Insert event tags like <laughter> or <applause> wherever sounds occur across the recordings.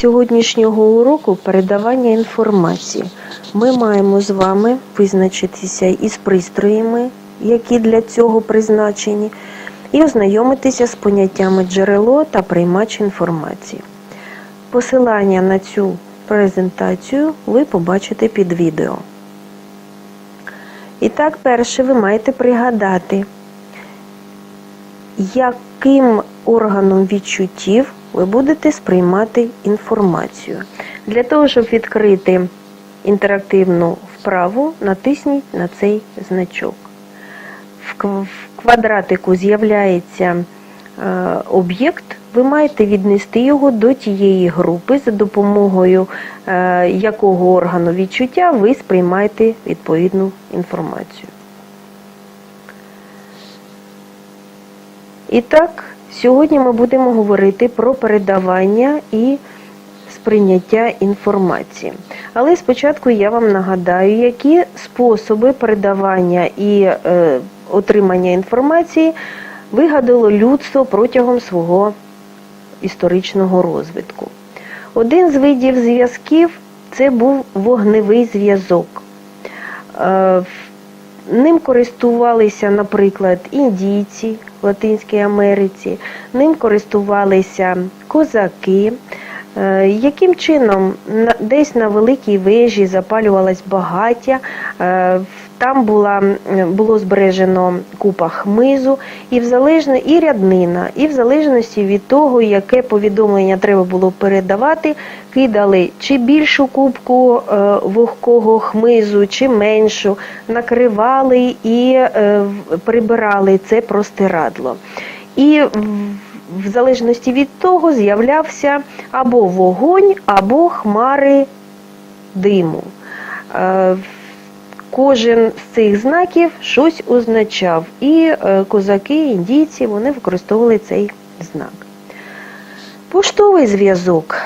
сьогоднішнього уроку передавання інформації. Ми маємо з вами визначитися із пристроями, які для цього призначені, і ознайомитися з поняттями джерело та приймач інформації. Посилання на цю презентацію ви побачите під відео. І так, перше, ви маєте пригадати, яким органом відчуттів ви будете сприймати інформацію. Для того, щоб відкрити інтерактивну вправу, натисніть на цей значок. В квадратику з'являється е, об'єкт, ви маєте віднести його до тієї групи, за допомогою е, якого органу відчуття ви сприймаєте відповідну інформацію. І так, сьогодні ми будемо говорити про передавання і сприйняття інформації. Але спочатку я вам нагадаю, які способи передавання і е, отримання інформації вигадало людство протягом свого історичного розвитку. Один з видів зв'язків це був вогневий зв'язок. Е, Ним користувалися, наприклад, індійці Латинській Америці, ним користувалися козаки. Е, Яким чином десь на великій вежі запалювалась багаття, е, там була, було збережено купа хмизу, і в залежно, і ряднина, і в залежності від того, яке повідомлення треба було передавати, кидали чи більшу кубку е, вогкого хмизу, чи меншу, накривали і е, прибирали це простирадло. І в- залежності від того з'являвся або вогонь, або хмари диму. Кожен з цих знаків щось означав, і е, козаки, індійці вони використовували цей знак. Поштовий зв'язок.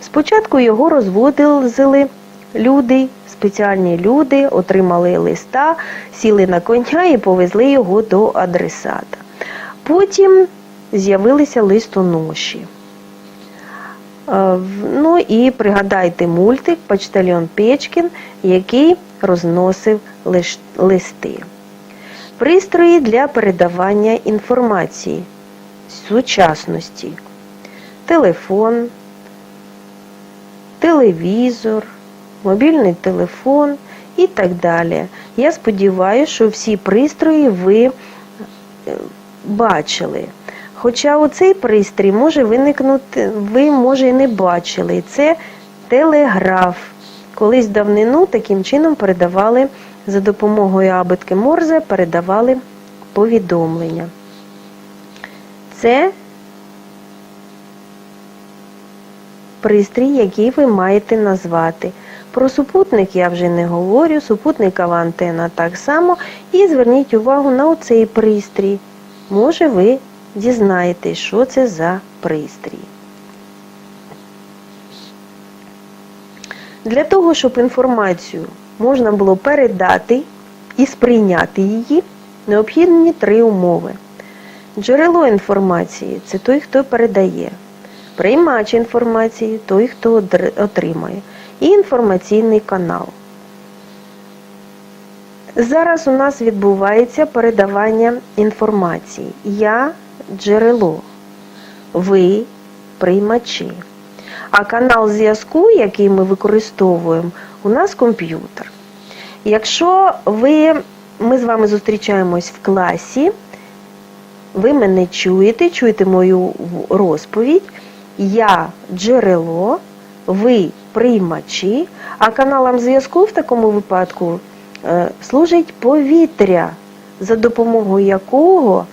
Спочатку його розводили люди, спеціальні люди, отримали листа, сіли на коня і повезли його до адресата. Потім з'явилися листоноші. Е, Ну і пригадайте мультик Почтальон Печкін, який розносив листи. Пристрої для передавання інформації сучасності. Телефон, телевізор, мобільний телефон і так далі. Я сподіваюся, що всі пристрої ви е, бачили. Хоча оцей пристрій може виникнути, ви може і не бачили. Це телеграф. Колись давнину таким чином передавали за допомогою абитки Морзе, передавали повідомлення. Це пристрій, який ви маєте назвати. Про супутник я вже не говорю, супутникова антена так само. І зверніть увагу на оцей пристрій. Може, ви дізнаєтесь, що це за пристрій. Для того, щоб інформацію можна було передати і сприйняти її, необхідні три умови. Джерело інформації це той, хто передає, приймач інформації той, хто отримає, і інформаційний канал. Зараз у нас відбувається передавання інформації. Я джерело, ви приймачі. А канал зв'язку, який ми використовуємо, у нас комп'ютер. Якщо ви, ми з вами зустрічаємось в класі, ви мене чуєте, чуєте мою розповідь. Я джерело, ви приймачі, а каналом зв'язку в такому випадку е, служить повітря, за допомогою якого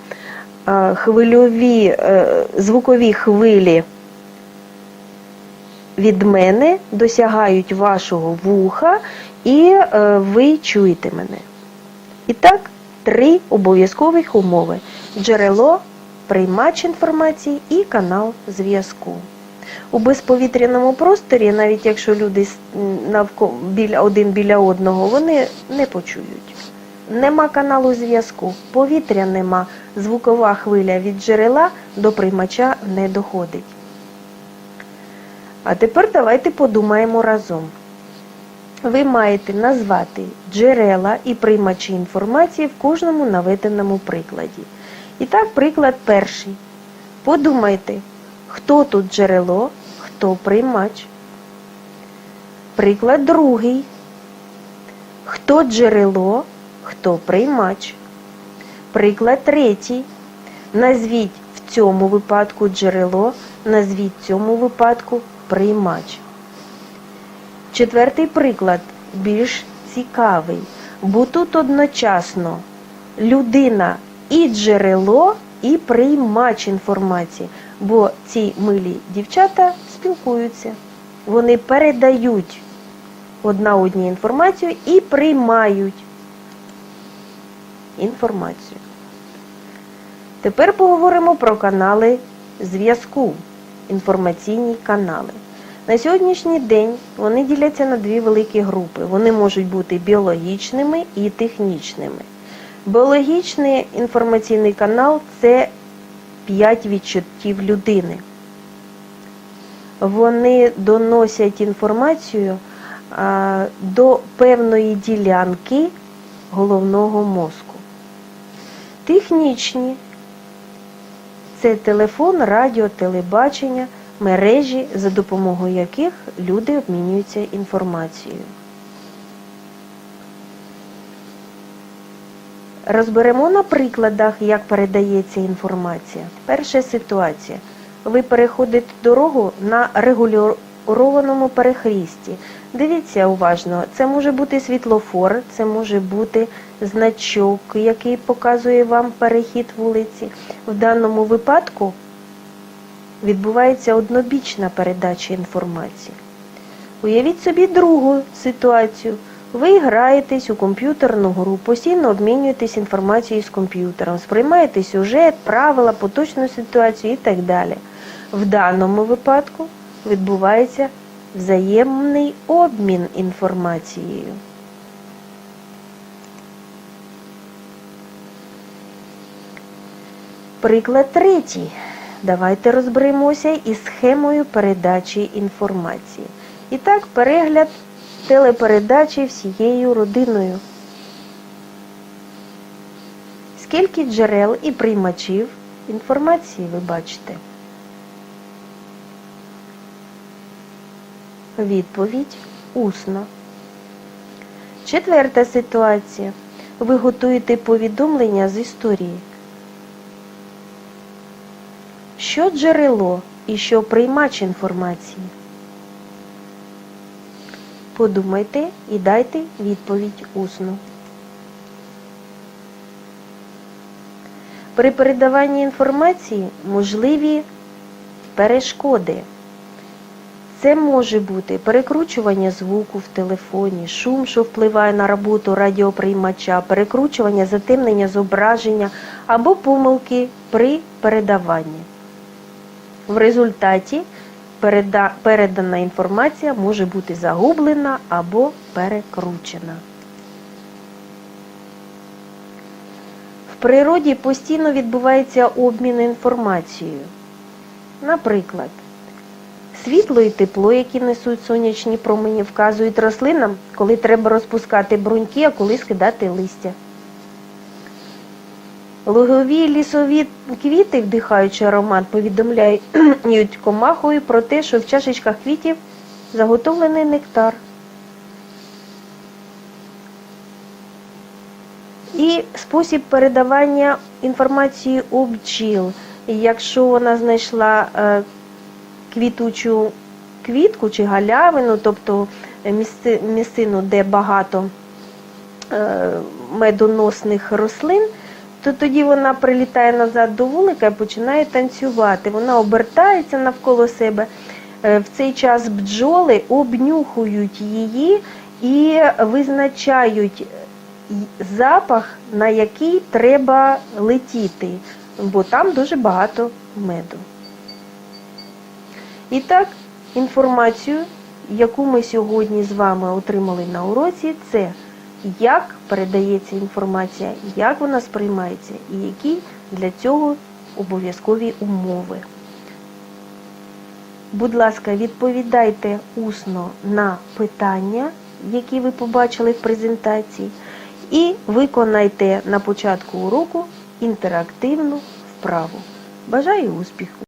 хвильові е, звукові хвилі від мене досягають вашого вуха, і е, ви чуєте мене. І так, три обов'язкових умови: джерело, приймач інформації і канал зв'язку. У безповітряному просторі, навіть якщо люди с- навко, біля, один біля одного, вони не почують. Нема каналу зв'язку, повітря нема, звукова хвиля від джерела до приймача не доходить. А тепер давайте подумаємо разом. Ви маєте назвати джерела і приймачі інформації в кожному наведеному прикладі. І так, приклад перший. Подумайте, хто тут джерело, хто приймач. Приклад другий. Хто джерело, хто приймач. Приклад третій. Назвіть в цьому випадку джерело, назвіть в цьому випадку приймач. Четвертий приклад більш цікавий, бо тут одночасно людина і джерело, і приймач інформації, бо ці милі дівчата спілкуються. Вони передають одна одній інформацію і приймають інформацію. Тепер поговоримо про канали зв'язку, інформаційні канали. На сьогоднішній день вони діляться на дві великі групи. Вони можуть бути біологічними і технічними. Біологічний інформаційний канал це п'ять відчуттів людини. Вони доносять інформацію до певної ділянки головного мозку. Технічні це телефон, радіо, телебачення, мережі, за допомогою яких люди обмінюються інформацією. Розберемо на прикладах, як передається інформація. Перша ситуація. Ви переходите дорогу на регульованому перехрісті. Дивіться уважно, це може бути світлофор, це може бути значок, який показує вам перехід вулиці. В даному випадку відбувається однобічна передача інформації. Уявіть собі другу ситуацію. Ви граєтесь у комп'ютерну гру, постійно обмінюєтесь інформацією з комп'ютером, сприймаєте сюжет, правила, поточну ситуацію і так далі. В даному випадку відбувається взаємний обмін інформацією. Приклад третій. Давайте розберемося із схемою передачі інформації. І так, перегляд телепередачі всією родиною. Скільки джерел і приймачів інформації ви бачите? Відповідь усно. Четверта ситуація. Ви готуєте повідомлення з історії. Що джерело і що приймач інформації? Подумайте і дайте відповідь усно. При передаванні інформації можливі перешкоди. Це може бути перекручування звуку в телефоні, шум, що впливає на роботу радіоприймача, перекручування, затемнення зображення або помилки при передаванні. В результаті переда- передана інформація може бути загублена або перекручена. В природі постійно відбувається обмін інформацією. Наприклад, світло і тепло, які несуть сонячні промені, вказують рослинам, коли треба розпускати бруньки, а коли скидати листя. Лугові лісові квіти, вдихаючи аромат, повідомляють <clears throat> комахою про те, що в чашечках квітів заготовлений нектар. І спосіб передавання інформації у бджіл. Якщо вона знайшла е, квітучу квітку чи галявину, тобто місцину, де багато е, медоносних рослин, то тоді вона прилітає назад до вулика і починає танцювати. Вона обертається навколо себе. Е, В цей час бджоли обнюхують її і визначають запах, на який треба летіти, бо там дуже багато меду. І так, інформацію, яку ми сьогодні з вами отримали на уроці, це як передається інформація, як вона сприймається і які для цього обов'язкові умови. Будь ласка, відповідайте усно на питання, які ви побачили в презентації, і виконайте на початку уроку інтерактивну вправу. Бажаю успіху!